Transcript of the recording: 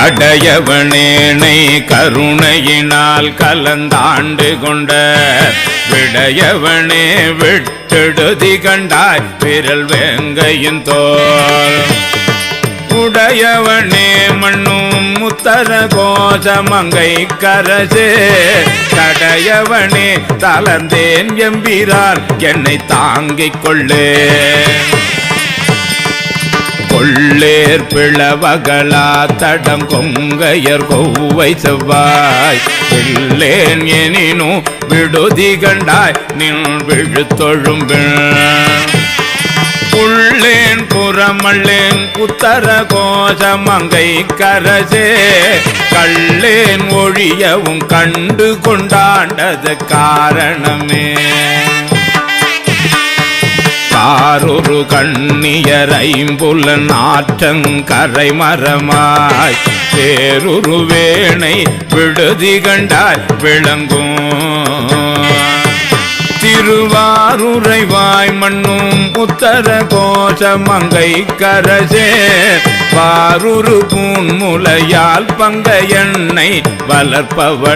கடையவனேனை கருணையினால் கலந்தாண்டு கொண்ட விடையவனே விட்டெடுதி கண்டாய் விரல் வேங்கையின் தோல். உடையவனே மண்ணும் முத்தர கோஷமங்கை கரசே கடையவனே தளர்ந்தேன் எம்பிரான் என்னை தாங்கிக் கொள்ளே. கொள்ளேர் பிளவகளா தடம் கொங்கையர் கொவ்வை செவ்வாய். இல்லேன் எனினும் விடுதி கண்டாய் நின் விழுத்தொழும்பின் உள்ளேன் புறமள்ளேன் உத்தர கோஷமங்கை கரசே. கள்ளேன் ஒழியவும் கண்டு கொண்டாண்டது காரணமே. காரொரு கண்ணியர் ஐம்புல நாற்றங்கரை மரமாய் பேருரு வேணை விடுதி கண்டாய் விளங்கும். திருவாரூரைவாய் மண்ணும் உத்தர கோஷமங்கை கரசே. பாரூரு பூன்முலையால் பங்க எண்ணெய் வளர்ப்பவள்